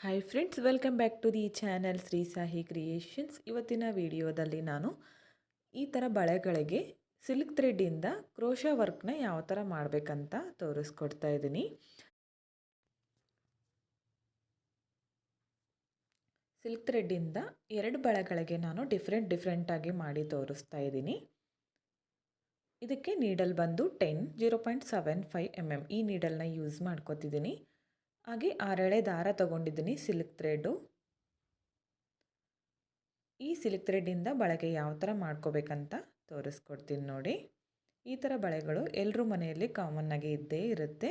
Hi friends welcome back to the channel Shri Sahi creations ಇವತ್ತಿನ ವಿಡಿಯೋದಲ್ಲಿ ನಾನು ಈ ಥರ ಬಳೆಗಳಿಗೆ ಸಿಲ್ಕ್ ಥ್ರೆಡ್ಡಿಂದ ಕ್ರೋಶಾ ವರ್ಕ್ನ ಯಾವ ಥರ ಮಾಡಬೇಕಂತ ತೋರಿಸ್ಕೊಡ್ತಾ ಇದ್ದೀನಿ. ಸಿಲ್ಕ್ ಥ್ರೆಡ್ಡಿಂದ ಎರಡು ಬಳೆಗಳಿಗೆ ನಾನು ಡಿಫ್ರೆಂಟ್ ಡಿಫ್ರೆಂಟಾಗಿ ಮಾಡಿ ತೋರಿಸ್ತಾ ಇದ್ದೀನಿ. ಇದಕ್ಕೆ ನೀಡಲ್ ಬಂದು ten zero point seven five M M ಈ ನೀಡಲ್ನ ಯೂಸ್ ಮಾಡ್ಕೋತಿದ್ದೀನಿ. ಹಾಗೆ ಆರೆಳೆ ದಾರ ತಗೊಂಡಿದ್ದೀನಿ ಸಿಲ್ಕ್ ಥ್ರೆಡ್ಡು. ಈ ಸಿಲ್ಕ್ ಥ್ರೆಡ್ಡಿಂದ ಬಳಕೆ ಯಾವ ಥರ ಮಾಡ್ಕೋಬೇಕಂತ ತೋರಿಸ್ಕೊಡ್ತೀನಿ ನೋಡಿ. ಈ ಥರ ಬಳೆಗಳು ಎಲ್ಲರೂ ಮನೆಯಲ್ಲಿ ಕಾಮನ್ನಾಗಿ ಇದ್ದೇ ಇರುತ್ತೆ.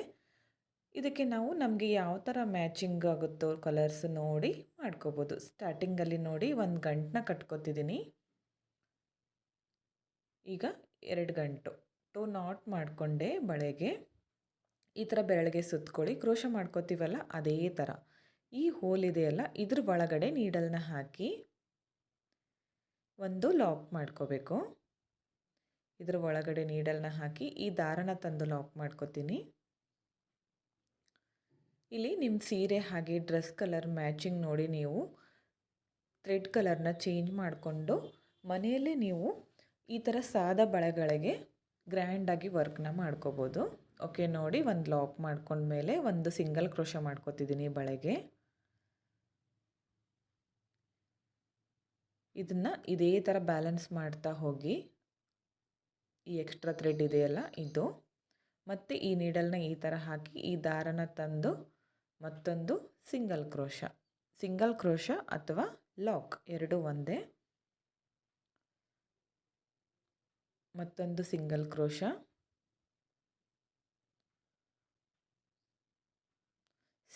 ಇದಕ್ಕೆ ನಾವು ನಮಗೆ ಯಾವ ಥರ ಮ್ಯಾಚಿಂಗ್ ಆಗುತ್ತೋ ಕಲರ್ಸ್ ನೋಡಿ ಮಾಡ್ಕೋಬೋದು. ಸ್ಟಾರ್ಟಿಂಗಲ್ಲಿ ನೋಡಿ ಒಂದು ಗಂಟನ್ನ ಕಟ್ಕೋತಿದ್ದೀನಿ. ಈಗ ಎರಡು ಗಂಟು. ಟು ನಾಟ್ ಮಾಡಿಕೊಂಡೆ ಬಳೆಗೆ. ಈ ಥರ ಬೆರಳಿಗೆ ಸುತ್ತಕೊಳ್ಳಿ ಕ್ರೋಶ ಮಾಡ್ಕೋತೀವಲ್ಲ ಅದೇ ಥರ. ಈ ಹೋಲ್ ಇದೆಯಲ್ಲ, ಇದ್ರ ಒಳಗಡೆ ನೀಡಲ್ನ ಹಾಕಿ ಒಂದು ಲಾಕ್ ಮಾಡ್ಕೋಬೇಕು. ಇದ್ರ ಒಳಗಡೆ ನೀಡಲ್ನ ಹಾಕಿ ಈ ದಾರನ ತಂದು ಲಾಕ್ ಮಾಡ್ಕೋತೀನಿ. ಇಲ್ಲಿ ನಿಮ್ಮ ಸೀರೆ ಹಾಗೆ ಡ್ರೆಸ್ ಕಲರ್ ಮ್ಯಾಚಿಂಗ್ ನೋಡಿ ನೀವು. ಥ್ರೆಡ್ ಕಲರ್ನ ಚೇಂಜ್ ಮಾಡಿಕೊಂಡು ಮನೆಯಲ್ಲೇ ನೀವು ಈ ಥರ ಸಾದ ಬಳೆಗಳಿಗೆ ಗ್ರ್ಯಾಂಡಾಗಿ ವರ್ಕ್ನ ಮಾಡ್ಕೋಬೋದು. ಓಕೆ, ನೋಡಿ ಒಂದು ಲಾಕ್ ಮಾಡ್ಕೊಂಡ್ಮೇಲೆ ಒಂದು ಸಿಂಗಲ್ ಕ್ರೋಶ ಮಾಡ್ಕೋತಿದ್ದೀನಿ ಬಳೆಗೆ. ಇದನ್ನು ಇದೇ ಥರ ಬ್ಯಾಲೆನ್ಸ್ ಮಾಡ್ತಾ ಹೋಗಿ. ಈ ಎಕ್ಸ್ಟ್ರಾ ಥ್ರೆಡ್ ಇದೆಯಲ್ಲ ಇದು. ಮತ್ತು ಈ ನೀಡಲ್ನ ಈ ಥರ ಹಾಕಿ ಈ ದಾರನ ತಂದು ಮತ್ತೊಂದು ಸಿಂಗಲ್ ಕ್ರೋಶ. ಸಿಂಗಲ್ ಕ್ರೋಶ ಅಥವಾ ಲಾಕ್, ಎರಡೂ ಒಂದೇ. ಮತ್ತೊಂದು ಸಿಂಗಲ್ ಕ್ರೋಶ.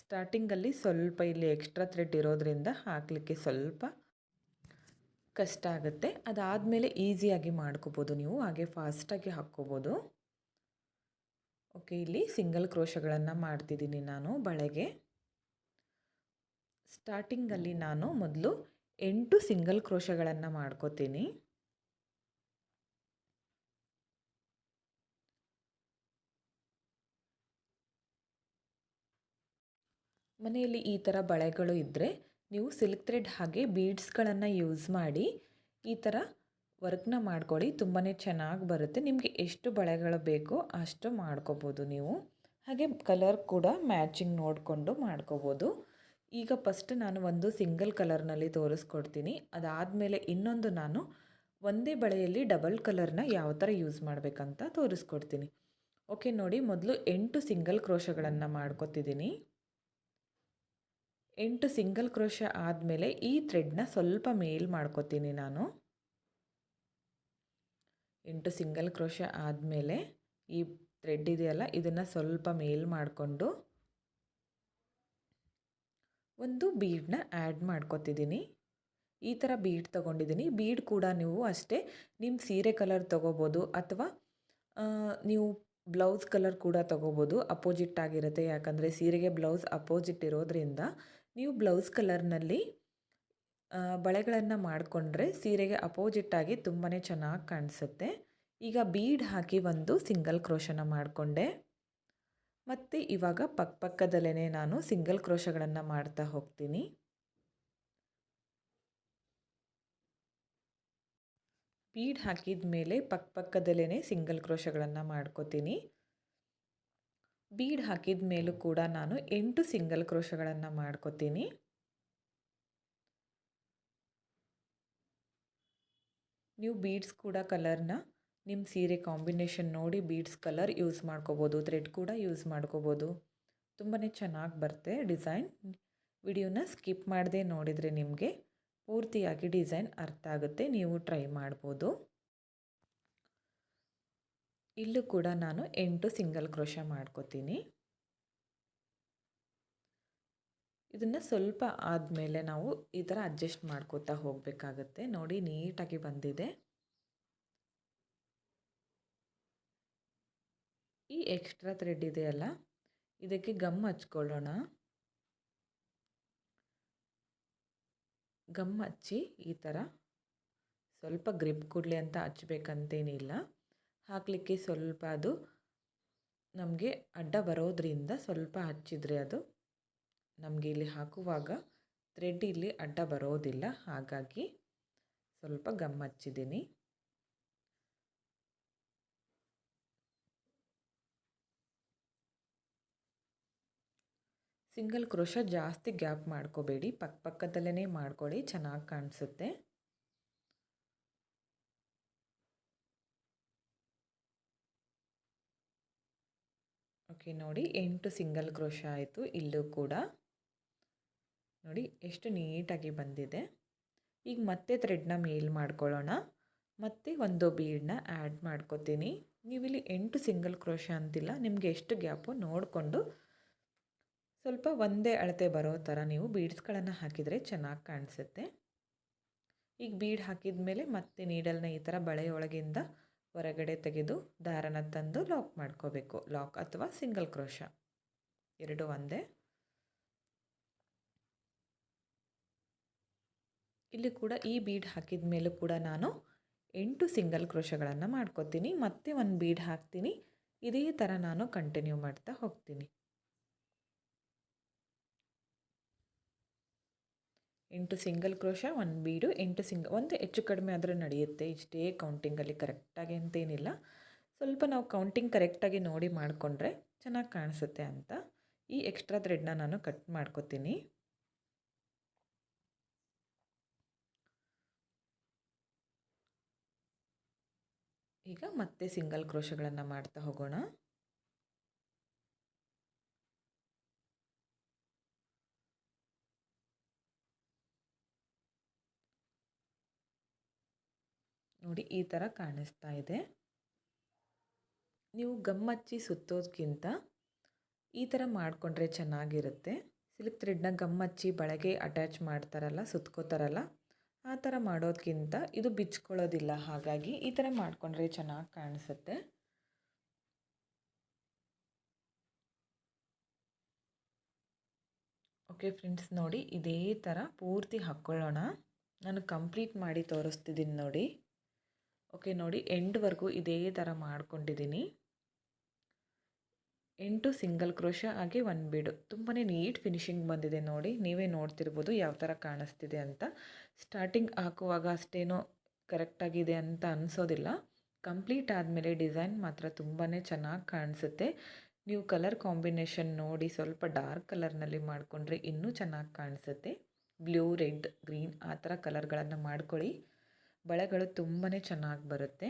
ಸ್ಟಾರ್ಟಿಂಗಲ್ಲಿ ಸ್ವಲ್ಪ ಇಲ್ಲಿ ಎಕ್ಸ್ಟ್ರಾ ಥ್ರೆಡ್ ಇರೋದ್ರಿಂದ ಹಾಕಲಿಕ್ಕೆ ಸ್ವಲ್ಪ ಕಷ್ಟ ಆಗುತ್ತೆ. ಅದಾದಮೇಲೆ ಈಸಿಯಾಗಿ ಮಾಡ್ಕೋಬೋದು ನೀವು, ಹಾಗೆ ಫಾಸ್ಟಾಗಿ ಹಾಕ್ಕೋಬೋದು. ಓಕೆ ಇಲ್ಲಿ ಸಿಂಗಲ್ ಕ್ರೋಶಗಳನ್ನು ಮಾಡ್ತಿದ್ದೀನಿ ನಾನು ಬಳೆಗೆ. ಸ್ಟಾರ್ಟಿಂಗಲ್ಲಿ ನಾನು ಮೊದಲು ಎಂಟು ಸಿಂಗಲ್ ಕ್ರೋಶಗಳನ್ನು ಮಾಡ್ಕೋತೀನಿ. ಮನೆಯಲ್ಲಿ ಈ ಥರ ಬಳೆಗಳು ಇದ್ದರೆ ನೀವು ಸಿಲ್ಕ್ ಥ್ರೆಡ್ ಹಾಗೆ ಬೀಡ್ಸ್ಗಳನ್ನು ಯೂಸ್ ಮಾಡಿ ಈ ಥರ ವರ್ಕ್ನ ಮಾಡ್ಕೊಳ್ಳಿ. ತುಂಬಾ ಚೆನ್ನಾಗಿ ಬರುತ್ತೆ. ನಿಮಗೆ ಎಷ್ಟು ಬಳೆಗಳು ಬೇಕೋ ಅಷ್ಟು ಮಾಡ್ಕೋಬೋದು ನೀವು. ಹಾಗೆ ಕಲರ್ ಕೂಡ ಮ್ಯಾಚಿಂಗ್ ನೋಡಿಕೊಂಡು ಮಾಡ್ಕೋಬೋದು. ಈಗ ಫಸ್ಟ್ ನಾನು ಒಂದು ಸಿಂಗಲ್ ಕಲರ್ನಲ್ಲಿ ತೋರಿಸ್ಕೊಡ್ತೀನಿ. ಅದಾದಮೇಲೆ ಇನ್ನೊಂದು ನಾನು ಒಂದೇ ಬಳೆಯಲ್ಲಿ ಡಬಲ್ ಕಲರ್ನ ಯಾವ ಥರ ಯೂಸ್ ಮಾಡಬೇಕಂತ ತೋರಿಸ್ಕೊಡ್ತೀನಿ. ಓಕೆ ನೋಡಿ, ಮೊದಲು ಎಂಟು ಸಿಂಗಲ್ ಕ್ರೋಶಗಳನ್ನು ಮಾಡ್ಕೊತಿದ್ದೀನಿ. ಎಂಟು ಸಿಂಗಲ್ ಕ್ರೋಶ ಆದಮೇಲೆ ಈ ಥ್ರೆಡ್ನ ಸ್ವಲ್ಪ ಮೇಲ್ ಮಾಡ್ಕೋತೀನಿ ನಾನು. ಎಂಟು ಸಿಂಗಲ್ ಕ್ರೋಶ ಆದಮೇಲೆ ಈ ಥ್ರೆಡ್ ಇದೆಯಲ್ಲ, ಇದನ್ನು ಸ್ವಲ್ಪ ಮೇಲ್ ಮಾಡಿಕೊಂಡು ಒಂದು ಬೀಡನ್ನ ಆ್ಯಡ್ ಮಾಡ್ಕೊತಿದ್ದೀನಿ ಈ ಥರ ಬೀಡ್ ತೊಗೊಂಡಿದ್ದೀನಿ ಬೀಡ್ ಕೂಡ ನೀವು ಅಷ್ಟೇ ನಿಮ್ಮ ಸೀರೆ ಕಲರ್ ತೊಗೋಬೋದು ಅಥವಾ ನೀವು ಬ್ಲೌಸ್ ಕಲರ್ ಕೂಡ ತೊಗೋಬೋದು. ಅಪೋಸಿಟ್ ಆಗಿರುತ್ತೆ. ಯಾಕಂದರೆ ಸೀರೆಗೆ ಬ್ಲೌಸ್ ಅಪೋಸಿಟ್ ಇರೋದ್ರಿಂದ ನೀವು ಬ್ಲೌಸ್ ಕಲರ್ನಲ್ಲಿ ಬಳೆಗಳನ್ನು ಮಾಡಿಕೊಂಡ್ರೆ ಸೀರೆಗೆ ಅಪೋಸಿಟ್ಟಾಗಿ ತುಂಬಾ ಚೆನ್ನಾಗಿ ಕಾಣಿಸುತ್ತೆ. ಈಗ ಬೀಡ್ ಹಾಕಿ ಒಂದು ಸಿಂಗಲ್ ಕ್ರೋಶನ ಮಾಡಿಕೊಂಡೆ. ಮತ್ತು ಇವಾಗ ಪಕ್ಕ ಪಕ್ಕದಲ್ಲೇ ನಾನು ಸಿಂಗಲ್ ಕ್ರೋಶಗಳನ್ನು ಮಾಡ್ತಾ ಹೋಗ್ತೀನಿ. ಬೀಡ್ ಹಾಕಿದ ಮೇಲೆ ಪಕ್ಕ ಪಕ್ಕದಲ್ಲೇ ಸಿಂಗಲ್ ಕ್ರೋಶಗಳನ್ನು ಮಾಡ್ಕೋತೀನಿ. ಬೀಡ್ ಹಾಕಿದ ಮೇಲೂ ಕೂಡ ನಾನು ಎಂಟು ಸಿಂಗಲ್ ಕ್ರೋಶಗಳನ್ನು ಮಾಡ್ಕೋತೀನಿ. ನೀವು ಬೀಡ್ಸ್ ಕೂಡ ಕಲರ್ನ ನಿಮ್ಮ ಸೀರೆ ಕಾಂಬಿನೇಷನ್ ನೋಡಿ ಬೀಡ್ಸ್ ಕಲರ್ ಯೂಸ್ ಮಾಡ್ಕೋಬೋದು, ಥ್ರೆಡ್ ಕೂಡ ಯೂಸ್ ಮಾಡ್ಕೋಬೋದು. ತುಂಬಾ ಚೆನ್ನಾಗಿ ಬರುತ್ತೆ ಡಿಸೈನ್. ವಿಡಿಯೋನ ಸ್ಕಿಪ್ ಮಾಡದೆ ನೋಡಿದರೆ ನಿಮಗೆ ಪೂರ್ತಿಯಾಗಿ ಡಿಸೈನ್ ಅರ್ಥ ಆಗುತ್ತೆ, ನೀವು ಟ್ರೈ ಮಾಡ್ಬೋದು. ಇಲ್ಲೂ ಕೂಡ ನಾನು ಎಂಟು ಸಿಂಗಲ್ ಕ್ರೋಶ ಮಾಡ್ಕೋತೀನಿ. ಇದನ್ನು ಸ್ವಲ್ಪ ಆದಮೇಲೆ ನಾವು ಈ ಥರ ಅಡ್ಜಸ್ಟ್ ಮಾಡ್ಕೋತಾ ಹೋಗಬೇಕಾಗತ್ತೆ. ನೋಡಿ ನೀಟಾಗಿ ಬಂದಿದೆ. ಈ ಎಕ್ಸ್ಟ್ರಾ ಥ್ರೆಡ್ ಇದೆಯಲ್ಲ ಇದಕ್ಕೆ ಗಮ್ ಹಚ್ಕೊಳ್ಳೋಣ. ಗಮ್ ಹಚ್ಚಿ ಈ ಥರ ಸ್ವಲ್ಪ ಗ್ರಿಪ್ ಕೊಡಲಿ ಅಂತ ಹಚ್ಬೇಕಂತೇನಿಲ್ಲ. ಹಾಕಲಿಕ್ಕೆ ಸ್ವಲ್ಪ ಅದು ನಮಗೆ ಅಡ್ಡ ಬರೋದ್ರಿಂದ ಸ್ವಲ್ಪ ಹಚ್ಚಿದರೆ ಅದು ನಮಗೆ ಇಲ್ಲಿ ಹಾಕುವಾಗ ಥ್ರೆಡ್ ಇಲ್ಲಿ ಅಡ್ಡ ಬರೋದಿಲ್ಲ. ಹಾಗಾಗಿ ಸ್ವಲ್ಪ ಗಮ್ ಹಚ್ಚಿದ್ದೀನಿ. ಸಿಂಗಲ್ ಕ್ರೋಶ ಜಾಸ್ತಿ ಗ್ಯಾಪ್ ಮಾಡ್ಕೋಬೇಡಿ. ಪಕ್ಕ ಪಕ್ಕದಲ್ಲೇ ಮಾಡ್ಕೊಳ್ಳಿ. ಚೆನ್ನಾಗಿ ಕಾಣಿಸುತ್ತೆ. ಓಕೆ, ನೋಡಿ ಎಂಟು ಸಿಂಗಲ್ ಕ್ರೋಶ ಆಯಿತು, ಇಲ್ಲೂ ಕೂಡ. ನೋಡಿ ಎಷ್ಟು ನೀಟಾಗಿ ಬಂದಿದೆ. ಈಗ ಮತ್ತೆ ಥ್ರೆಡ್ನ ಮೇಲ್ ಮಾಡ್ಕೊಳ್ಳೋಣ. ಮತ್ತೆ ಒಂದು ಬೀಡನ್ನ ಆ್ಯಡ್ ಮಾಡ್ಕೋತೀನಿ. ನೀವಿಲ್ಲಿ ಎಂಟು ಸಿಂಗಲ್ ಕ್ರೋಶ ಅಂತಿಲ್ಲ, ನಿಮಗೆ ಎಷ್ಟು ಗ್ಯಾಪು ನೋಡಿಕೊಂಡು ಸ್ವಲ್ಪ ಒಂದೇ ಅಳತೆ ಬರೋ ಥರ ನೀವು ಬೀಡ್ಸ್ಗಳನ್ನು ಹಾಕಿದರೆ ಚೆನ್ನಾಗಿ ಕಾಣಿಸುತ್ತೆ. ಈಗ ಬೀಡ್ ಹಾಕಿದ ಮೇಲೆ ಮತ್ತೆ ನೀಡಲ್ನ ಈ ಥರ ಬಳೆಯೊಳಗಿಂದ ಹೊರಗಡೆ ತೆಗೆದು ದಾರನ ತಂದು ಲಾಕ್ ಮಾಡ್ಕೋಬೇಕು. ಲಾಕ್ ಅಥವಾ ಸಿಂಗಲ್ ಕ್ರೋಶ ಎರಡು ಒಂದೇ. ಇಲ್ಲಿ ಕೂಡ ಈ ಬೀಡ್ ಹಾಕಿದ ಮೇಲೂ ಕೂಡ ನಾನು ಎಂಟು ಸಿಂಗಲ್ ಕ್ರೋಶಗಳನ್ನು ಮಾಡ್ಕೋತೀನಿ. ಮತ್ತೆ ಒಂದು ಬೀಡ್ ಹಾಕ್ತೀನಿ. ಇದೇ ಥರ ನಾನು ಕಂಟಿನ್ಯೂ ಮಾಡ್ತಾ ಹೋಗ್ತೀನಿ. ಎಂಟು ಸಿಂಗಲ್ ಕ್ರೋಶ, ಒಂದು ಬೀಡು, ಎಂಟು ಸಿಂಗ್, ಒಂದು ಹೆಚ್ಚು ಕಡಿಮೆ ಆದರೆ ನಡೆಯುತ್ತೆ. ಇಷ್ಟೇ ಕೌಂಟಿಂಗಲ್ಲಿ ಕರೆಕ್ಟಾಗಿ ಅಂತೇನಿಲ್ಲ. ಸ್ವಲ್ಪ ನಾವು ಕೌಂಟಿಂಗ್ ಕರೆಕ್ಟಾಗಿ ನೋಡಿ ಮಾಡಿಕೊಂಡ್ರೆ ಚೆನ್ನಾಗಿ ಕಾಣಿಸುತ್ತೆ ಅಂತ ಈ ಎಕ್ಸ್ಟ್ರಾ ಥ್ರೆಡ್ನ ನಾನು ಕಟ್ ಮಾಡ್ಕೋತೀನಿ. ಈಗ ಮತ್ತೆ ಸಿಂಗಲ್ ಕ್ರೋಶಗಳನ್ನು ಮಾಡ್ತಾ ಹೋಗೋಣ. ನೋಡಿ, ಈ ಥರ ಕಾಣಿಸ್ತಾ ಇದೆ. ನೀವು ಗಮ್ಮಚ್ಚಿ ಸುತ್ತೋದಕ್ಕಿಂತ ಈ ಥರ ಮಾಡಿಕೊಂಡ್ರೆ ಚೆನ್ನಾಗಿರುತ್ತೆ. ಸಿಲ್ಕ್ ಥ್ರೆಡ್ನ ಗಮ್ಮಚ್ಚಿ ಬಳಗೆ ಅಟ್ಯಾಚ್ ಮಾಡ್ತಾರಲ್ಲ, ಸುತ್ಕೋತಾರಲ್ಲ, ಆ ಥರ ಮಾಡೋದಕ್ಕಿಂತ ಇದು ಬಿಚ್ಕೊಳ್ಳೋದಿಲ್ಲ. ಹಾಗಾಗಿ ಈ ಥರ ಮಾಡಿಕೊಂಡ್ರೆ ಚೆನ್ನಾಗಿ ಕಾಣಿಸುತ್ತೆ. ಓಕೆ ಫ್ರೆಂಡ್ಸ್, ನೋಡಿ, ಇದೇ ಥರ ಪೂರ್ತಿ ಹಾಕ್ಕೊಳ್ಳೋಣ ನಾನು ಕಂಪ್ಲೀಟ್ ಮಾಡಿ ತೋರಿಸ್ತಿದ್ದೀನಿ ನೋಡಿ. ಓಕೆ, ನೋಡಿ ಎಂಡ್ವರೆಗೂ ಇದೇ ಥರ ಮಾಡ್ಕೊಂಡಿದ್ದೀನಿ. ಎಂಟು ಸಿಂಗಲ್ ಕ್ರೋಶ ಹಾಗೆ ಒನ್ ಬಿಡು. ತುಂಬಾ ನೀಟ್ ಫಿನಿಶಿಂಗ್ ಬಂದಿದೆ ನೋಡಿ. ನೀವೇ ನೋಡ್ತಿರ್ಬೋದು ಯಾವ ಥರ ಕಾಣಿಸ್ತಿದೆ ಅಂತ. ಸ್ಟಾರ್ಟಿಂಗ್ ಹಾಕುವಾಗ ಅಷ್ಟೇನೋ ಕರೆಕ್ಟಾಗಿದೆ ಅಂತ ಅನಿಸೋದಿಲ್ಲ. ಕಂಪ್ಲೀಟ್ ಆದಮೇಲೆ ಡಿಸೈನ್ ಮಾತ್ರ ತುಂಬಾ ಚೆನ್ನಾಗಿ ಕಾಣಿಸುತ್ತೆ. ನೀವು ಕಲರ್ ಕಾಂಬಿನೇಷನ್ ನೋಡಿ ಸ್ವಲ್ಪ ಡಾರ್ಕ್ ಕಲರ್ನಲ್ಲಿ ಮಾಡಿಕೊಂಡ್ರೆ ಇನ್ನೂ ಚೆನ್ನಾಗಿ ಕಾಣಿಸುತ್ತೆ. ಬ್ಲೂ, ರೆಡ್, ಗ್ರೀನ್ ಆ ಥರ ಕಲರ್ಗಳನ್ನು ಮಾಡ್ಕೊಳ್ಳಿ. ಬಳೆಗಳು ತುಂಬಾ ಚೆನ್ನಾಗಿ ಬರುತ್ತೆ.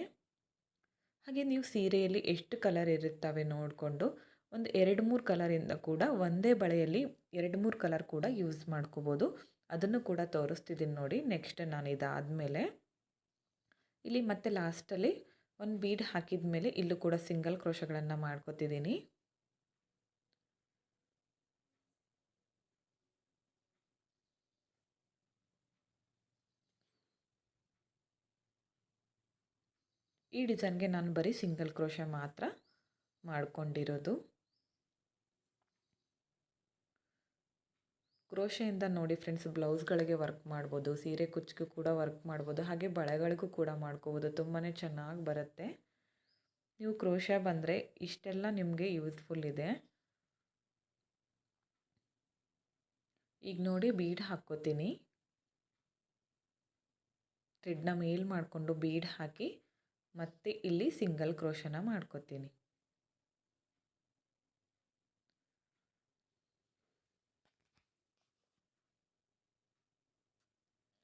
ಹಾಗೆ ನೀವು ಸೀರೆಯಲ್ಲಿ ಎಷ್ಟು ಕಲರ್ ಇರುತ್ತವೆ ನೋಡಿಕೊಂಡು ಒಂದು ಎರಡು ಮೂರು ಕಲರಿಂದ ಕೂಡ ಒಂದೇ ಬಳೆಯಲ್ಲಿ ಎರಡು ಮೂರು ಕಲರ್ ಕೂಡ ಯೂಸ್ ಮಾಡ್ಕೋಬೋದು. ಅದನ್ನು ಕೂಡ ತೋರಿಸ್ತಿದ್ದೀನಿ ನೋಡಿ ನೆಕ್ಸ್ಟ್ ನಾನು ಇದಾದಮೇಲೆ. ಇಲ್ಲಿ ಮತ್ತೆ ಲಾಸ್ಟಲ್ಲಿ ಒಂದು ಬೀಡ್ ಹಾಕಿದ ಮೇಲೆ ಇಲ್ಲೂ ಕೂಡ ಸಿಂಗಲ್ ಕ್ರೋಶಗಳನ್ನು ಮಾಡ್ಕೋತಿದ್ದೀನಿ ಈ ಡಿಸೈನ್ಗೆ ನಾನು ಬರೀ ಸಿಂಗಲ್ ಕ್ರೋಶ ಮಾತ್ರ ಮಾಡಿಕೊಂಡಿರೋದು. ಕ್ರೋಶೆಯಿಂದ ನೋಡಿ ಫ್ರೆಂಡ್ಸ್, ಬ್ಲೌಸ್ಗಳಿಗೆ ವರ್ಕ್ ಮಾಡ್ಬೋದು, ಸೀರೆ ಕುಚ್ಚಿಗೂ ಕೂಡ ವರ್ಕ್ ಮಾಡ್ಬೋದು, ಹಾಗೆ ಬಳೆಗಳಿಗೂ ಕೂಡ ಮಾಡ್ಕೋಬೋದು ತುಂಬಾ ಚೆನ್ನಾಗಿ ಬರುತ್ತೆ. ನೀವು ಕ್ರೋಶ ಬಂದರೆ ಇಷ್ಟೆಲ್ಲ ನಿಮಗೆ ಯೂಸ್ಫುಲ್ ಇದೆ. ಈಗ ನೋಡಿ ಬೀಡ್ ಹಾಕ್ಕೋತೀನಿ. ಥ್ರೆಡ್ನ ಮೇಲ್ ಮಾಡಿಕೊಂಡು ಬೀಡ್ ಹಾಕಿ ಮತ್ತು ಇಲ್ಲಿ ಸಿಂಗಲ್ ಕ್ರೋಶನ ಮಾಡ್ಕೋತೀನಿ.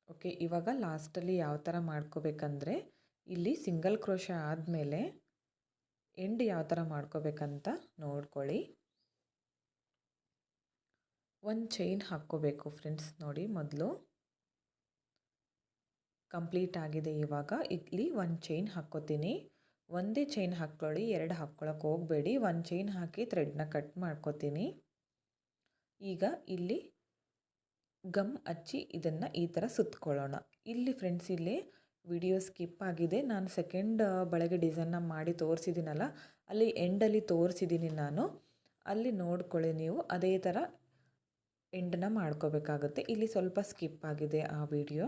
ಓಕೆ ಇವಾಗ ಲಾಸ್ಟಲ್ಲಿ ಯಾವ ಥರ ಮಾಡ್ಕೋಬೇಕಂದ್ರೆ ಇಲ್ಲಿ ಸಿಂಗಲ್ ಕ್ರೋಶ ಆದಮೇಲೆ ಎಂಡ್ ಯಾವ ಥರ ಮಾಡ್ಕೋಬೇಕಂತ ನೋಡ್ಕೊಳ್ಳಿ. ಒಂದು ಚೈನ್ ಹಾಕ್ಕೋಬೇಕು ಫ್ರೆಂಡ್ಸ್ ನೋಡಿ ಮೊದಲು. ಕಂಪ್ಲೀಟ್ ಆಗಿದೆ ಇವಾಗ. ಇಲ್ಲಿ ಒಂದು ಚೈನ್ ಹಾಕ್ಕೋತೀನಿ ಒಂದೇ ಚೈನ್ ಹಾಕ್ಕೊಳ್ಳಿ ಎರಡು ಹಾಕ್ಕೊಳಕ್ಕೆ ಹೋಗಬೇಡಿ. ಒಂದು ಚೈನ್ ಹಾಕಿ ಥ್ರೆಡ್ನ ಕಟ್ ಮಾಡ್ಕೋತೀನಿ. ಈಗ ಇಲ್ಲಿ ಗಮ್ ಹಚ್ಚಿ ಇದನ್ನು ಈ ಥರ ಸುತ್ತಕೊಳ್ಳೋಣ ಇಲ್ಲಿ ಫ್ರೆಂಡ್ಸ್ ಇಲ್ಲಿ ವಿಡಿಯೋ ಸ್ಕಿಪ್ ಆಗಿದೆ. ನಾನು ಸೆಕೆಂಡ್ ಬಳಗೆ ಡಿಸೈನ್ನ ಮಾಡಿ ತೋರಿಸಿದ್ದೀನಲ್ಲ ಅಲ್ಲಿ ಎಂಡಲ್ಲಿ ತೋರಿಸಿದ್ದೀನಿ ನಾನು. ಅಲ್ಲಿ ನೋಡ್ಕೊಳ್ಳಿ ನೀವು, ಅದೇ ಥರ ಎಂಡನ್ನು ಮಾಡ್ಕೋಬೇಕಾಗುತ್ತೆ. ಇಲ್ಲಿ ಸ್ವಲ್ಪ ಸ್ಕಿಪ್ ಆಗಿದೆ ಆ ವಿಡಿಯೋ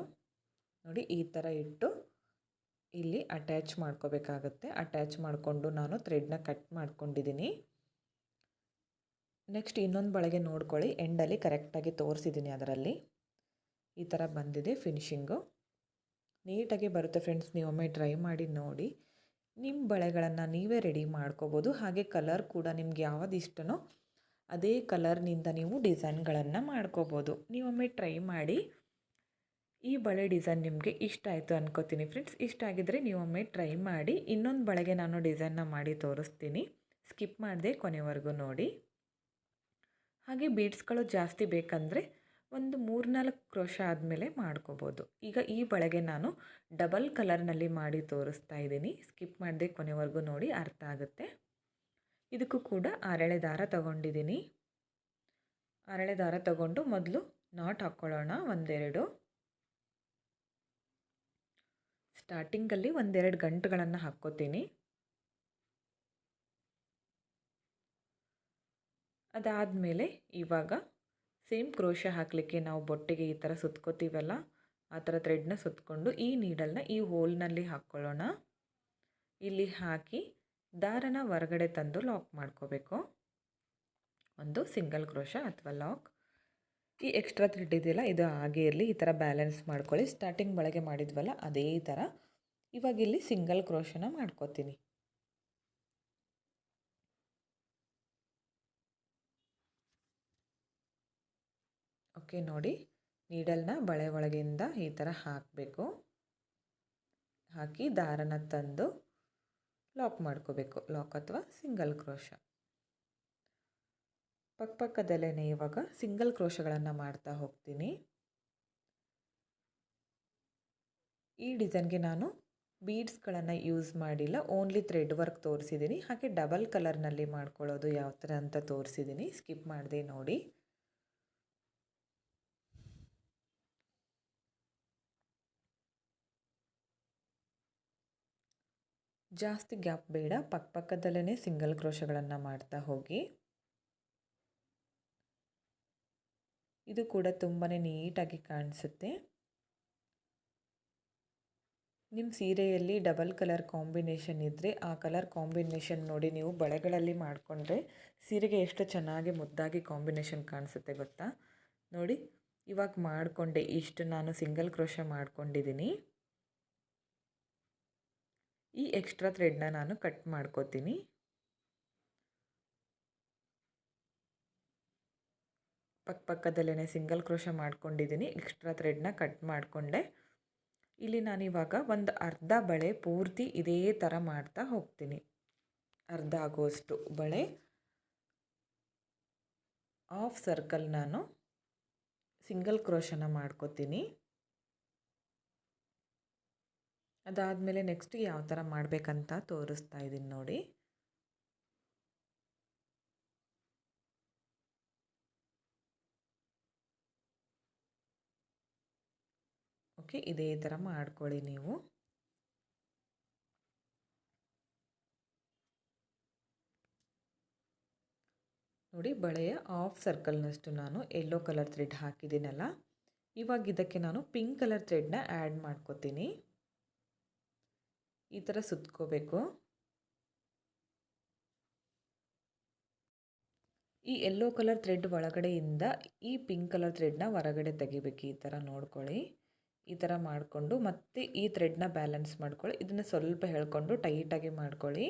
ನೋಡಿ ಈ ಥರ ಇಟ್ಟು ಇಲ್ಲಿ ಅಟ್ಯಾಚ್ ಮಾಡ್ಕೋಬೇಕಾಗತ್ತೆ. ಅಟ್ಯಾಚ್ ಮಾಡಿಕೊಂಡು ನಾನು ಥ್ರೆಡ್ನ ಕಟ್ ಮಾಡ್ಕೊಂಡಿದ್ದೀನಿ ನೆಕ್ಸ್ಟ್ ಇನ್ನೊಂದು ಬಳಗೆ ನೋಡ್ಕೊಳ್ಳಿ. ಎಂಡಲ್ಲಿ ಕರೆಕ್ಟಾಗಿ ತೋರಿಸಿದ್ದೀನಿ ಅದರಲ್ಲಿ. ಈ ಥರ ಬಂದಿದೆ ಫಿನಿಶಿಂಗು ನೀಟಾಗಿ ಬರುತ್ತೆ ಫ್ರೆಂಡ್ಸ್ ನೀವೊಮ್ಮೆ ಟ್ರೈ ಮಾಡಿ ನೋಡಿ. ನಿಮ್ಮ ಬಳೆಗಳನ್ನು ನೀವೇ ರೆಡಿ ಮಾಡ್ಕೋಬೋದು. ಹಾಗೆ ಕಲರ್ ಕೂಡ ನಿಮ್ಗೆ ಯಾವುದು ಇಷ್ಟನೋ ಅದೇ ಕಲರ್ನಿಂದ ನೀವು ಡಿಸೈನ್ಗಳನ್ನು ಮಾಡ್ಕೋಬೋದು. ನೀವೊಮ್ಮೆ ಟ್ರೈ ಮಾಡಿ. ಈ ಬಳೆ ಡಿಸೈನ್ ನಿಮಗೆ ಇಷ್ಟ ಆಯಿತು ಅನ್ಕೋತೀನಿ ಫ್ರೆಂಡ್ಸ್ ಇಷ್ಟ ಆಗಿದ್ದರೆ ನೀವೊಮ್ಮೆ ಟ್ರೈ ಮಾಡಿ. ಇನ್ನೊಂದು ಬಳೆಗೆ ನಾನು ಡಿಸೈನ್ನ ಮಾಡಿ ತೋರಿಸ್ತೀನಿ. ಸ್ಕಿಪ್ ಮಾಡಿದೆ ಕೊನೆವರೆಗೂ ನೋಡಿ. ಹಾಗೆ ಬೀಡ್ಸ್ಗಳು ಜಾಸ್ತಿ ಬೇಕಂದರೆ ಒಂದು ಮೂರ್ನಾಲ್ಕು ಕ್ರೋಶ ಆದಮೇಲೆ ಮಾಡ್ಕೋಬೋದು. ಈಗ ಈ ಬಳೆಗೆ ನಾನು ಡಬಲ್ ಕಲರ್ನಲ್ಲಿ ಮಾಡಿ ತೋರಿಸ್ತಾ ಇದ್ದೀನಿ. ಸ್ಕಿಪ್ ಮಾಡದೆ ಕೊನೆವರೆಗೂ ನೋಡಿ ಅರ್ಥ ಆಗುತ್ತೆ. ಇದಕ್ಕೂ ಕೂಡ ಅರಳೆ ದಾರ ತಗೊಂಡಿದ್ದೀನಿ. ಅರಳೆ ದಾರ ತಗೊಂಡು ಮೊದಲು ನಾಟ್ ಹಾಕ್ಕೊಳ್ಳೋಣ ಒಂದೆರಡು. ಸ್ಟಾರ್ಟಿಂಗಲ್ಲಿ ಒಂದೆರಡು ಗಂಟುಗಳನ್ನು ಹಾಕ್ಕೋತೀನಿ. ಅದಾದಮೇಲೆ ಇವಾಗ ಸೇಮ್ ಕ್ರೋಶ ಹಾಕಲಿಕ್ಕೆ ನಾವು ಬೊಟ್ಟೆಗೆ ಈ ಥರ ಸುತ್ಕೋತೀವಲ್ಲ, ಆ ಥರ ಥ್ರೆಡ್ನ ಸುತ್ತಕೊಂಡು ಈ ನೀಡಲ್ನ ಈ ಹೋಲ್ನಲ್ಲಿ ಹಾಕ್ಕೊಳ್ಳೋಣ. ಇಲ್ಲಿ ಹಾಕಿ ದಾರನ ಹೊರಗಡೆ ತಂದು ಲಾಕ್ ಮಾಡ್ಕೋಬೇಕು. ಒಂದು ಸಿಂಗಲ್ ಕ್ರೋಶ ಅಥವಾ ಲಾಕ್. ಈ ಎಕ್ಸ್ಟ್ರಾ ಥ್ರೆಡ್ ಇದೆಯಲ್ಲ, ಇದು ಹಾಗೆ ಇರಲಿ, ಈ ಥರ ಬ್ಯಾಲೆನ್ಸ್ ಮಾಡ್ಕೊಳ್ಳಿ. ಸ್ಟಾರ್ಟಿಂಗ್ ಒಳಗೆ ಮಾಡಿದ್ವಲ್ಲ, ಅದೇ ಥರ ಇವಾಗ ಇಲ್ಲಿ ಸಿಂಗಲ್ ಕ್ರೋಶನ ಮಾಡ್ಕೋತೀನಿ. ಓಕೆ ನೋಡಿ ನೀಡಲ್ನ ಬಳೆ ಒಳಗಿಂದ ಈ ಥರ ಹಾಕಬೇಕು. ಹಾಕಿ ದಾರನ ತಂದು ಲಾಕ್ ಮಾಡ್ಕೋಬೇಕು. ಲಾಕ್ ಅಥವಾ ಸಿಂಗಲ್ ಕ್ರೋಶ ಪಕ್ಕಪಕ್ಕದಲ್ಲೇ ಇವಾಗ ಸಿಂಗಲ್ ಕ್ರೋಶಗಳನ್ನು ಮಾಡ್ತಾ ಹೋಗ್ತೀನಿ. ಈ ಡಿಸೈನ್ಗೆ ನಾನು ಬೀಡ್ಸ್ಗಳನ್ನು ಯೂಸ್ ಮಾಡಿಲ್ಲ. ಓನ್ಲಿ ಥ್ರೆಡ್ ವರ್ಕ್ ತೋರಿಸಿದ್ದೀನಿ ಹಾಗೆ ಡಬಲ್ ಕಲರ್ನಲ್ಲಿ ಮಾಡ್ಕೊಳ್ಳೋದು ಯಾವ ಥರ ಅಂತ ತೋರಿಸಿದ್ದೀನಿ ಸ್ಕಿಪ್ ಮಾಡಿದೆ ನೋಡಿ. ಜಾಸ್ತಿ ಗ್ಯಾಪ್ ಬೇಡ. ಪಕ್ಕಪಕ್ಕದಲ್ಲೇ ಸಿಂಗಲ್ ಕ್ರೋಶಗಳನ್ನು ಮಾಡ್ತಾ ಹೋಗಿ. ಇದು ಕೂಡ ತುಂಬಾ ನೀಟಾಗಿ ಕಾಣಿಸುತ್ತೆ. ನಿಮ್ಮ ಸೀರೆಯಲ್ಲಿ ಡಬಲ್ ಕಲರ್ ಕಾಂಬಿನೇಷನ್ ಇದ್ದರೆ ಆ ಕಲರ್ ಕಾಂಬಿನೇಷನ್ ನೋಡಿ ನೀವು ಬಳೆಗಳಲ್ಲಿ ಮಾಡಿಕೊಂಡ್ರೆ ಸೀರೆಗೆ ಎಷ್ಟು ಚೆನ್ನಾಗಿ ಮುದ್ದಾಗಿ ಕಾಂಬಿನೇಷನ್ ಕಾಣಿಸುತ್ತೆ ಗೊತ್ತಾ? ನೋಡಿ, ಇವಾಗ ಮಾಡಿಕೊಂಡೆ. ಇಷ್ಟು ನಾನು ಸಿಂಗಲ್ ಕ್ರೋಶ ಮಾಡ್ಕೊಂಡಿದ್ದೀನಿ. ಈ ಎಕ್ಸ್ಟ್ರಾ ಥ್ರೆಡ್ನ ನಾನು ಕಟ್ ಮಾಡ್ಕೋತೀನಿ. ಪಕ್ಕ ಪಕ್ಕದಲ್ಲೇ ಸಿಂಗಲ್ ಕ್ರೋಶ ಮಾಡ್ಕೊಂಡಿದ್ದೀನಿ. ಎಕ್ಸ್ಟ್ರಾ ಥ್ರೆಡ್ನ ಕಟ್ ಮಾಡಿಕೊಂಡೆ. ಇಲ್ಲಿ ನಾನು ಇವಾಗ ಒಂದು ಅರ್ಧ ಬಳೆ ಪೂರ್ತಿ ಇದೇ ಥರ ಮಾಡ್ತಾ ಹೋಗ್ತೀನಿ. ಅರ್ಧ ಆಗೋಷ್ಟು ಬಳೆ. ಆಫ್ ಸರ್ಕಲ್ ನಾನು ಸಿಂಗಲ್ ಕ್ರೋಶನ ಮಾಡ್ಕೋತೀನಿ. ಅದಾದಮೇಲೆ ನೆಕ್ಸ್ಟ್ ಯಾವ ಥರ ಮಾಡಬೇಕಂತ ತೋರಿಸ್ತಾ ಇದ್ದೀನಿ ನೋಡಿ. ಓಕೆ, ಇದೇ ಥರ ಮಾಡ್ಕೊಳ್ಳಿ ನೀವು. ನೋಡಿ, ಬಳೆಯ ಆಫ್ ಸರ್ಕಲ್ನಷ್ಟು ನಾನು ಯೆಲ್ಲೋ ಕಲರ್ ಥ್ರೆಡ್ ಹಾಕಿದ್ದೀನಲ್ಲ, ಇವಾಗ ಇದಕ್ಕೆ ನಾನು ಪಿಂಕ್ ಕಲರ್ ಥ್ರೆಡ್ನ ಆ್ಯಡ್ ಮಾಡ್ಕೋತೀನಿ. ಈ ಥರ ಸುತ್ಕೋಬೇಕು. ಈ ಎಲ್ಲೋ ಕಲರ್ ಥ್ರೆಡ್ ಒಳಗಡೆಯಿಂದ ಈ ಪಿಂಕ್ ಕಲರ್ ಥ್ರೆಡ್ನ ಹೊರಗಡೆ ತೆಗಿಬೇಕು, ಈ ಥರ ನೋಡ್ಕೊಳ್ಳಿ. ಈ ಥರ ಮಾಡಿಕೊಂಡು ಮತ್ತೆ ಈ ಥ್ರೆಡ್ನ ಬ್ಯಾಲೆನ್ಸ್ ಮಾಡ್ಕೊಳ್ಳಿ. ಇದನ್ನು ಸ್ವಲ್ಪ ಹೇಳ್ಕೊಂಡು ಟೈಟಾಗಿ ಮಾಡ್ಕೊಳ್ಳಿ.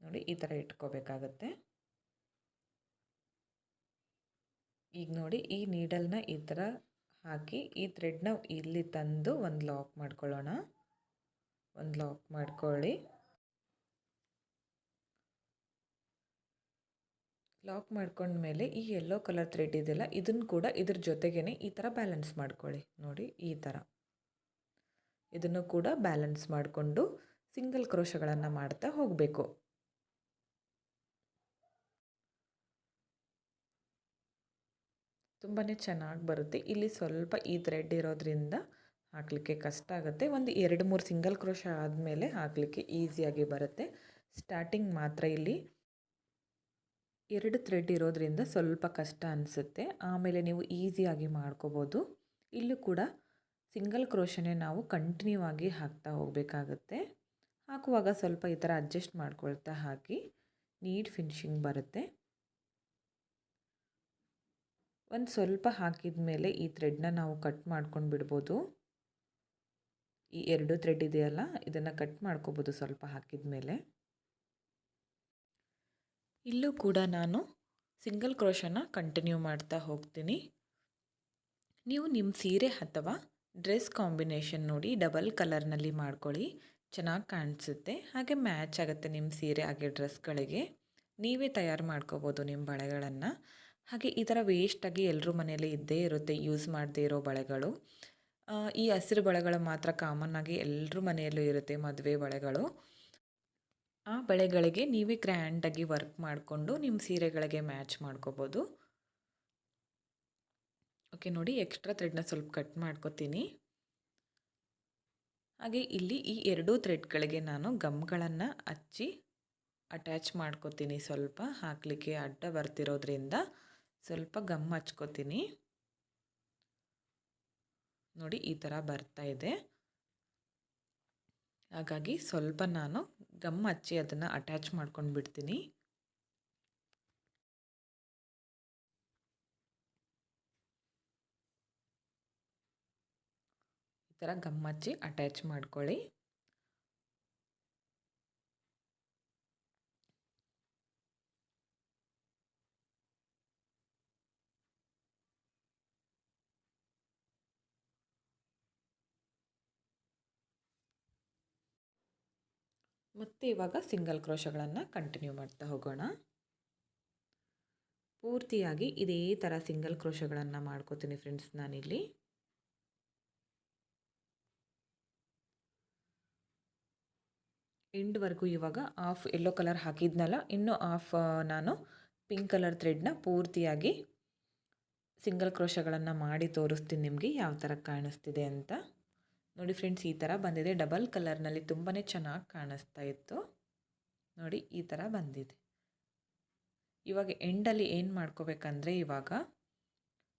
ನೋಡಿ, ಈ ಥರ ಇಟ್ಕೋಬೇಕಾಗತ್ತೆ. ಈಗ ನೋಡಿ, ಈ ನೀಡಲ್ನ ಈ ಥರ ಹಾಕಿ, ಈ ಥ್ರೆಡ್ನ ಇಲ್ಲಿ ತಂದು ಒಂದು ಲಾಕ್ ಮಾಡ್ಕೊಳ್ಳೋಣ. ಒಂದು ಲಾಕ್ ಮಾಡ್ಕೊಳ್ಳಿ. ಲಾಕ್ ಮಾಡ್ಕೊಂಡ್ಮೇಲೆ ಈ ಯೆಲ್ಲೋ ಕಲರ್ ಥ್ರೆಡ್ ಇದೆಯಲ್ಲ ಇದನ್ನು ಕೂಡ ಇದ್ರ ಜೊತೆಗೇ ಈ ಥರ ಬ್ಯಾಲೆನ್ಸ್ ಮಾಡ್ಕೊಳ್ಳಿ. ನೋಡಿ, ಈ ಥರ ಇದನ್ನು ಕೂಡ ಬ್ಯಾಲೆನ್ಸ್ ಮಾಡಿಕೊಂಡು ಸಿಂಗಲ್ ಕ್ರೋಶಗಳನ್ನು ಮಾಡ್ತಾ ಹೋಗಬೇಕು. ತುಂಬಾ ಚೆನ್ನಾಗಿ ಬರುತ್ತೆ. ಇಲ್ಲಿ ಸ್ವಲ್ಪ ಈ ಥ್ರೆಡ್ ಇರೋದ್ರಿಂದ ಹಾಕಲಿಕ್ಕೆ ಕಷ್ಟ ಆಗುತ್ತೆ. ಒಂದು ಎರಡು ಮೂರು ಸಿಂಗಲ್ ಕ್ರೋಶ ಆದಮೇಲೆ ಹಾಕಲಿಕ್ಕೆ ಈಸಿಯಾಗಿ ಬರುತ್ತೆ. ಸ್ಟಾರ್ಟಿಂಗ್ ಮಾತ್ರ ಇಲ್ಲಿ ಎರಡು ಥ್ರೆಡ್ ಇರೋದ್ರಿಂದ ಸ್ವಲ್ಪ ಕಷ್ಟ ಅನಿಸುತ್ತೆ. ಆಮೇಲೆ ನೀವು ಈಸಿಯಾಗಿ ಮಾಡ್ಕೋಬೋದು. ಇಲ್ಲೂ ಕೂಡ ಸಿಂಗಲ್ ಕ್ರೋಷನೆ ನಾವು ಕಂಟಿನ್ಯೂ ಆಗಿ ಹಾಕ್ತಾ ಹೋಗಬೇಕಾಗತ್ತೆ. ಹಾಕುವಾಗ ಸ್ವಲ್ಪ ಈ ಥರ ಅಡ್ಜಸ್ಟ್ ಮಾಡ್ಕೊಳ್ತಾ ಹಾಕಿ ನೀಟ್ ಫಿನಿಶಿಂಗ್ ಬರುತ್ತೆ. ಒಂದು ಸ್ವಲ್ಪ ಹಾಕಿದ ಮೇಲೆ ಈ ಥ್ರೆಡ್ನ ನಾವು ಕಟ್ ಮಾಡ್ಕೊಂಡು ಬಿಡ್ಬೋದು. ಈ ಎರಡು ಥ್ರೆಡ್ ಇದೆಯಲ್ಲ, ಇದನ್ನು ಕಟ್ ಮಾಡ್ಕೋಬೋದು ಸ್ವಲ್ಪ ಹಾಕಿದ ಮೇಲೆ. ಇಲ್ಲೂ ಕೂಡ ನಾನು ಸಿಂಗಲ್ ಕ್ರೋಶನ ಕಂಟಿನ್ಯೂ ಮಾಡ್ತಾ ಹೋಗ್ತೀನಿ. ನೀವು ನಿಮ್ಮ ಸೀರೆ ಅಥವಾ ಡ್ರೆಸ್ ಕಾಂಬಿನೇಷನ್ ನೋಡಿ ಡಬಲ್ ಕಲರ್ನಲ್ಲಿ ಮಾಡ್ಕೊಳ್ಳಿ. ಚೆನ್ನಾಗಿ ಕಾಣಿಸುತ್ತೆ. ಹಾಗೆ ಮ್ಯಾಚ್ ಆಗುತ್ತೆ ನಿಮ್ಮ ಸೀರೆ, ಹಾಗೆ ಡ್ರೆಸ್ಗಳಿಗೆ. ನೀವೇ ತಯಾರು ಮಾಡ್ಕೋಬೋದು ನಿಮ್ಮ ಬಳೆಗಳನ್ನು. ಹಾಗೆ ಈ ಥರ ವೇಸ್ಟಾಗಿ ಎಲ್ಲರೂ ಮನೆಯಲ್ಲಿ ಇದ್ದೇ ಇರುತ್ತೆ ಯೂಸ್ ಮಾಡದೇ ಇರೋ ಬಳೆಗಳು. ಈ ಹಸಿರು ಬಳೆಗಳು ಮಾತ್ರ ಕಾಮನ್ ಆಗಿ ಎಲ್ಲರ ಮನೆಯಲ್ಲೂ ಇರುತ್ತೆ ಮದುವೆ ಬಳೆಗಳು. ಆ ಬಳೆಗಳಿಗೆ ನೀವೇ ಗ್ರ್ಯಾಂಡಾಗಿ ವರ್ಕ್ ಮಾಡಿಕೊಂಡು ನಿಮ್ಮ ಸೀರೆಗಳಿಗೆ ಮ್ಯಾಚ್ ಮಾಡ್ಕೋಬೋದು. ಓಕೆ ನೋಡಿ ಎಕ್ಸ್ಟ್ರಾ ಥ್ರೆಡ್ನ ಸ್ವಲ್ಪ ಕಟ್ ಮಾಡ್ಕೋತೀನಿ. ಹಾಗೆ ಇಲ್ಲಿ ಈ ಎರಡೂ ಥ್ರೆಡ್ಗಳಿಗೆ ನಾನು ಗಮ್ಗಳನ್ನು ಹಚ್ಚಿ ಅಟ್ಯಾಚ್ ಮಾಡ್ಕೋತೀನಿ ಸ್ವಲ್ಪ. ಹಾಕಲಿಕ್ಕೆ ಅಡ್ಡ ಬರ್ತಿರೋದ್ರಿಂದ ಸ್ವಲ್ಪ ಗಮ್ ಹಚ್ಕೋತೀನಿ. ನೋಡಿ ಈ ಥರ ಬರ್ತಾ ಇದೆ. ಹಾಗಾಗಿ ಸ್ವಲ್ಪ ನಾನು ಗಮ್ ಹಚ್ಚಿ ಅದನ್ನು ಅಟ್ಯಾಚ್ ಮಾಡ್ಕೊಂಡು ಬಿಡ್ತೀನಿ. ಈ ಥರ ಗಮ್ ಹಚ್ಚಿ ಅಟ್ಯಾಚ್ ಮಾಡ್ಕೊಳ್ಳಿ. ಮತ್ತು ಇವಾಗ ಸಿಂಗಲ್ ಕ್ರೋಶಗಳನ್ನು ಕಂಟಿನ್ಯೂ ಮಾಡ್ತಾ ಹೋಗೋಣ. ಪೂರ್ತಿಯಾಗಿ ಇದೇ ಥರ ಸಿಂಗಲ್ ಕ್ರೋಶಗಳನ್ನು ಮಾಡ್ಕೋತೀನಿ ಫ್ರೆಂಡ್ಸ್ ನಾನಿಲ್ಲಿ. ಎಂಡ್ವರೆಗೂ ಇವಾಗ ಆಫ್ ಯೆಲ್ಲೋ ಕಲರ್ ಹಾಕಿದ್ನಲ್ಲ, ಇನ್ನೂ ಆಫ್ ನಾನು ಪಿಂಕ್ ಕಲರ್ ಥ್ರೆಡ್ನ ಪೂರ್ತಿಯಾಗಿ ಸಿಂಗಲ್ ಕ್ರೋಶಗಳನ್ನು ಮಾಡಿ ತೋರಿಸ್ತೀನಿ ನಿಮಗೆ ಯಾವ ಥರ ಕಾಣಿಸ್ತಿದೆ ಅಂತ. ನೋಡಿ ಫ್ರೆಂಡ್ಸ್, ಈ ಥರ ಬಂದಿದೆ. ಡಬಲ್ ಕಲರ್ನಲ್ಲಿ ತುಂಬಾ ಚೆನ್ನಾಗಿ ಕಾಣಿಸ್ತಾ ಇತ್ತು. ನೋಡಿ, ಈ ಥರ ಬಂದಿದೆ. ಇವಾಗ ಎಂಡಲ್ಲಿ ಏನು ಮಾಡ್ಕೋಬೇಕಂದ್ರೆ, ಇವಾಗ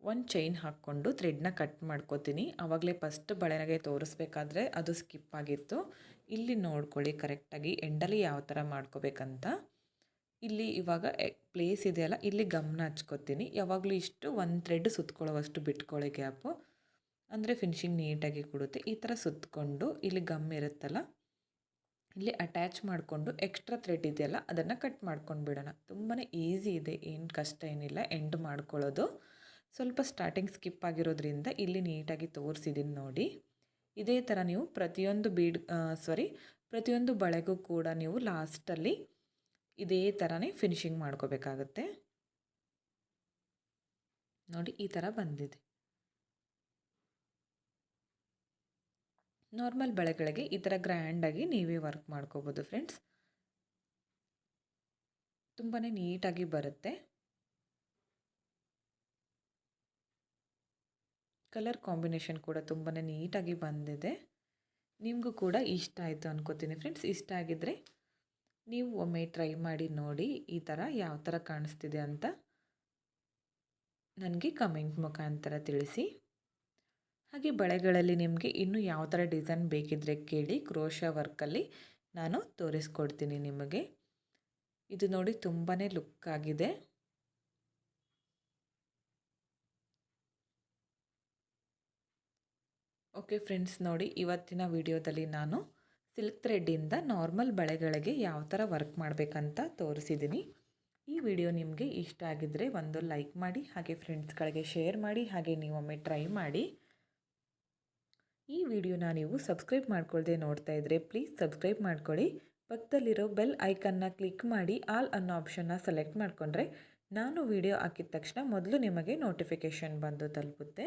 ಒಂದು ಚೈನ್ ಹಾಕ್ಕೊಂಡು ಥ್ರೆಡ್ನ ಕಟ್ ಮಾಡ್ಕೋತೀನಿ. ಆವಾಗಲೇ ಫಸ್ಟ್ ಬಳೆನಾಗೆ ತೋರಿಸ್ಬೇಕಾದ್ರೆ ಅದು ಸ್ಕಿಪ್ ಆಗಿತ್ತು. ಇಲ್ಲಿ ನೋಡ್ಕೊಳ್ಳಿ ಕರೆಕ್ಟಾಗಿ ಎಂಡಲ್ಲಿ ಯಾವ ಥರ ಮಾಡ್ಕೋಬೇಕಂತ. ಇಲ್ಲಿ ಇವಾಗ ಪ್ಲೇಸ್ ಇದೆಯಲ್ಲ, ಇಲ್ಲಿ ಗಮನ ಹಚ್ಕೋತೀನಿ. ಯಾವಾಗಲೂ ಇಷ್ಟು ಒಂದು ಥ್ರೆಡ್ ಸುತ್ತಕೊಳ್ಳೋವಷ್ಟು ಬಿಟ್ಕೊಳ್ಳಿ ಗ್ಯಾಪು ಅಂದರೆ ಫಿನಿಶಿಂಗ್ ನೀಟಾಗಿ ಕೊಡುತ್ತೆ. ಈ ಥರ ಸುತ್ತಕೊಂಡು ಇಲ್ಲಿ ಗಮ್ ಇರುತ್ತಲ್ಲ, ಇಲ್ಲಿ ಅಟ್ಯಾಚ್ ಮಾಡಿಕೊಂಡು ಎಕ್ಸ್ಟ್ರಾ ಥ್ರೆಡ್ ಇದೆಯಲ್ಲ, ಅದನ್ನು ಕಟ್ ಮಾಡ್ಕೊಂಡು ಬಿಡೋಣ. ತುಂಬಾ ಈಸಿ ಇದೆ, ಏನು ಕಷ್ಟ ಏನಿಲ್ಲ ಎಂಡ್ ಮಾಡ್ಕೊಳ್ಳೋದು. ಸ್ವಲ್ಪ ಸ್ಟಾರ್ಟಿಂಗ್ ಸ್ಕಿಪ್ ಆಗಿರೋದ್ರಿಂದ ಇಲ್ಲಿ ನೀಟಾಗಿ ತೋರಿಸಿದ್ದೀನಿ ನೋಡಿ. ಇದೇ ಥರ ನೀವು ಪ್ರತಿಯೊಂದು ಬೀಡ್ ಸಾರಿ ಪ್ರತಿಯೊಂದು ಬಳೆಗೂ ಕೂಡ ನೀವು ಲಾಸ್ಟಲ್ಲಿ ಇದೇ ಥರನೇ ಫಿನಿಶಿಂಗ್ ಮಾಡ್ಕೋಬೇಕಾಗತ್ತೆ. ನೋಡಿ, ಈ ಥರ ಬಂದಿದೆ. ನಾರ್ಮಲ್ ಬಳೆಗಳಿಗೆ ಈ ಥರ ಗ್ರ್ಯಾಂಡಾಗಿ ನೀವೇ ವರ್ಕ್ ಮಾಡ್ಕೋಬೋದು ಫ್ರೆಂಡ್ಸ್ ತುಂಬಾ ನೀಟಾಗಿ ಬರುತ್ತೆ. ಕಲರ್ ಕಾಂಬಿನೇಷನ್ ಕೂಡ ತುಂಬಾ ನೀಟಾಗಿ ಬಂದಿದೆ. ನಿಮಗೂ ಕೂಡ ಇಷ್ಟ ಆಯಿತು ಅನ್ಕೋತೀನಿ ಫ್ರೆಂಡ್ಸ್ ಇಷ್ಟ ಆಗಿದ್ದರೆ ನೀವು ಒಮ್ಮೆ ಟ್ರೈ ಮಾಡಿ ನೋಡಿ ಈ ಥರ ಯಾವ ಥರ ಕಾಣಿಸ್ತಿದೆ ಅಂತ. ನನಗೆ ಕಮೆಂಟ್ ಮುಖಾಂತರ ತಿಳಿಸಿ. ಹಾಗೆ ಬಳೆಗಳಲ್ಲಿ ನಿಮಗೆ ಇನ್ನು ಯಾವ ಥರ ಡಿಸೈನ್ ಬೇಕಿದ್ದರೆ ಕೇಳಿ ಕ್ರೋಶ ವರ್ಕಲ್ಲಿ ನಾನು ತೋರಿಸ್ಕೊಡ್ತೀನಿ ನಿಮಗೆ. ಇದು ನೋಡಿ ತುಂಬಾ ಲುಕ್ ಆಗಿದೆ. ಓಕೆ ಫ್ರೆಂಡ್ಸ್, ನೋಡಿ ಇವತ್ತಿನ ವಿಡಿಯೋದಲ್ಲಿ ನಾನು ಸಿಲ್ಕ್ ಥ್ರೆಡ್ಡಿಂದ ನಾರ್ಮಲ್ ಬಳೆಗಳಿಗೆ ಯಾವ ಥರ ವರ್ಕ್ ಮಾಡಬೇಕಂತ ತೋರಿಸಿದ್ದೀನಿ. ಈ ವಿಡಿಯೋ ನಿಮಗೆ ಇಷ್ಟ ಆಗಿದ್ದರೆ ಒಂದು ಲೈಕ್ ಮಾಡಿ, ಹಾಗೆ ಫ್ರೆಂಡ್ಸ್ಗಳಿಗೆ ಶೇರ್ ಮಾಡಿ, ಹಾಗೆ ನೀವೊಮ್ಮೆ ಟ್ರೈ ಮಾಡಿ. ಈ ವಿಡಿಯೋನ ನೀವು ಸಬ್ಸ್ಕ್ರೈಬ್ ಮಾಡ್ಕೊಳ್ಳದೆ ನೋಡ್ತಾ ಇದ್ದರೆ ಪ್ಲೀಸ್ ಸಬ್ಸ್ಕ್ರೈಬ್ ಮಾಡ್ಕೊಳ್ಳಿ. ಪಕ್ಕದಲ್ಲಿರೋ ಬೆಲ್ ಐಕನ್ನ ಕ್ಲಿಕ್ ಮಾಡಿ ಆಲ್ ಅನ್ನೋ ಆಪ್ಷನ್ನ ಸೆಲೆಕ್ಟ್ ಮಾಡಿಕೊಂಡ್ರೆ ನಾನು ವಿಡಿಯೋ ಹಾಕಿದ ತಕ್ಷಣ ಮೊದಲು ನಿಮಗೆ ನೋಟಿಫಿಕೇಷನ್ ಬಂದು ತಲುಪುತ್ತೆ.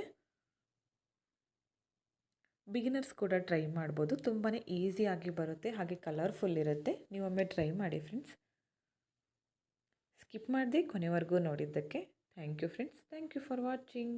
ಬಿಗಿನರ್ಸ್ ಕೂಡ ಟ್ರೈ ಮಾಡ್ಬೋದು. ತುಂಬಾ ಈಸಿಯಾಗಿ ಬರುತ್ತೆ, ಹಾಗೆ ಕಲರ್ಫುಲ್ ಇರುತ್ತೆ. ನೀವೊಮ್ಮೆ ಟ್ರೈ ಮಾಡಿ ಫ್ರೆಂಡ್ಸ್. ಸ್ಕಿಪ್ ಮಾಡದೆ ಕೊನೆವರೆಗೂ ನೋಡಿದ್ದಕ್ಕೆ thank you friends. Thank you for watching.